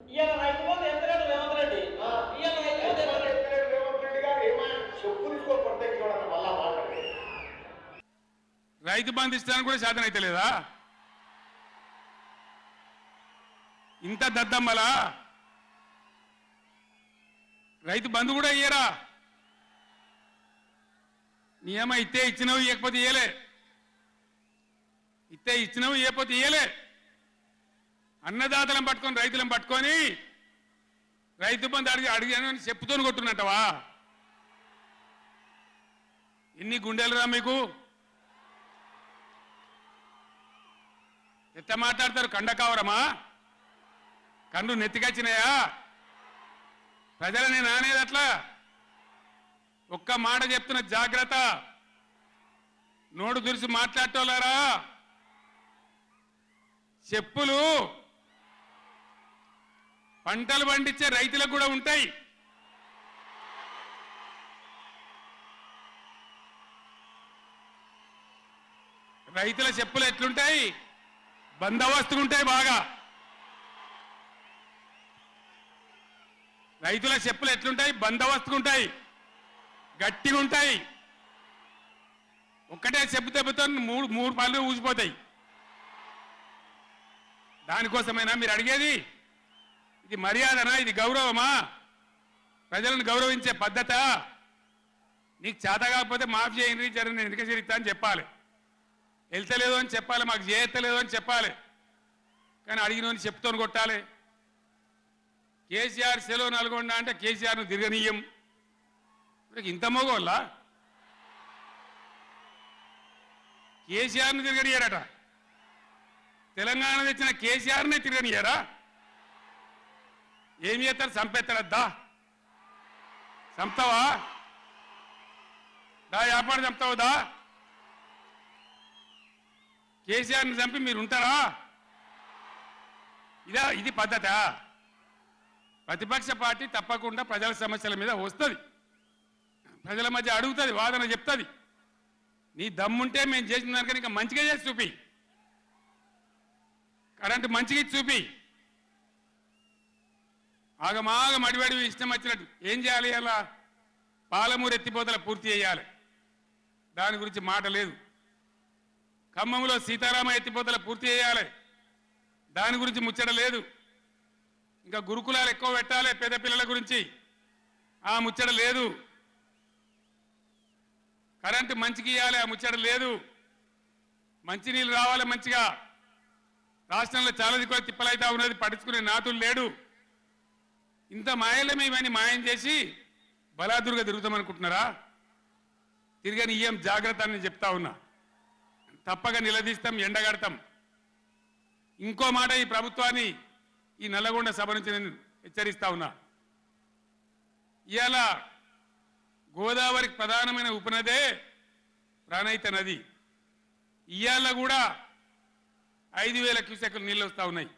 రైతు బంధు ఎత్తలేడు రేవంత్ రెడ్డి? ఇవాళ రైతు బంధు. రేవంత్ రెడ్డి గారు? ఏమైనా రైతు ఇస్తానికి కూడా శాతం అయితే లేదా? ఇంత దద్దమ్మలా? రైతు బంధు కూడా ఇయ్యరా? నియమ ఇస్తే ఇచ్చినవి ఇవ్వకపోతే ఇయ్యలే. ఇస్తే ఇచ్చినవి ఇవ్వకపోతే ఇయ్యలే. అన్నదాతలను పట్టుకొని రైతులను పట్టుకొని రైతు బంధు అడిగి అడిగానని చెప్పుతోని కొట్టున్నట్టవా ఎన్ని గుండెలురా మీకు? ఎంత మాట్లాడతారు? కండకావరమా కన్ను నెత్తికొచ్చినాయా? ప్రజలని నానేది అట్లా? ఒక్క మాట చెప్తున్న జాగ్రత్త. నోడు దురిసి మాట్లాడటోలారా చెప్పులు పంటలు పండించే రైతులకు కూడా ఉంటాయి. రైతుల చెప్పులు ఎట్లుంటాయి? బందోబస్తుగా ఉంటాయి బాగా. రైతుల చెప్పులు ఎట్లుంటాయి? బందోబస్తుగా ఉంటాయి. గట్టిగా ఉంటాయి. ఒక్కటే చెప్పు దెబ్బతో మూడు మూడు పళ్ళు ఊసిపోతాయి. దానికోసమైనా మీరు అడిగేది? ఇది మర్యాదనా? ఇది గౌరవమా? ప్రజలను గౌరవించే పద్ధత? నీకు చేత కాకపోతే మాఫ్ చేయండి జర నేను ఎందుకు చేరుతా అని చెప్పాలి. వెళ్తలేదు అని చెప్పాలి మాకు చేయత్తలేదు అని చెప్పాలి. కానీ అడిగినోని చెప్తోని కొట్టాలి. కేసీఆర్ సెలవు నల్గొండ అంటే కేసీఆర్ను తిరగనీయం. ఇంత మోగోళ్ళ? కేసీఆర్ను తిరగనీయారట. తెలంగాణ తెచ్చిన కేసీఆర్నే తిరగనీయారా? ఏం చేస్తారు? చంపేస్తాడద్దా చంపుతావా? దా వ్యాపారం చంపుతావుదా కేసీఆర్ని చంపి మీరు ఉంటారా ఇదా ఇది పద్ధత? ప్రతిపక్ష పార్టీ తప్పకుండా ప్రజల సమస్యల మీద వస్తుంది. ప్రజల మధ్య అడుగుతుంది వాదన చెప్తుంది. నీ దమ్ముంటే మేము చేసిన దానికని ఇంకా మంచిగా చేసి చూపి. కరెంటు మంచిగా ఇచ్చి చూపి. ఆగమాగం అడివడివి ఇష్టం వచ్చినట్టు. ఏం చేయాలి అలా? పాలమూరు ఎత్తిపోతల పూర్తి చేయాలి. దాని గురించి మాట లేదు. ఖమ్మంలో సీతారామ ఎత్తిపోతల పూర్తి చేయాలి. దాని గురించి ముచ్చట లేదు. ఇంకా గురుకులాలు ఎక్కువ పెట్టాలి పేద పిల్లల గురించి. ఆ ముచ్చట లేదు. కరెంటు మంచికి ఇవ్వాలి ఆ ముచ్చట లేదు. మంచినీళ్ళు రావాలి మంచిగా. రాష్ట్రంలో చాలా దిక్కువ తిప్పలైతా ఉన్నది పట్టించుకునే నాతులు లేడు. ఇంత మాయలమే ఇవన్నీ మాయం చేసి బలాదురుగా తిరుగుతామనుకుంటున్నారా? తిరిగని ఇయ్యం జాగ్రత్త అని చెప్తా ఉన్నా. తప్పక నిలదీస్తాం ఎండగడతాం. ఇంకో మాట ఈ ప్రభుత్వాన్ని ఈ నల్లగొండ సభ నుంచి నేను హెచ్చరిస్తా ఉన్నా. ఇవాళ గోదావరికి ప్రధానమైన ఉపనదే ప్రాణహిత నది. ఇవాళ కూడా ఐదు వేల క్యూసెక్లు నీళ్ళు వస్తూ ఉన్నాయి.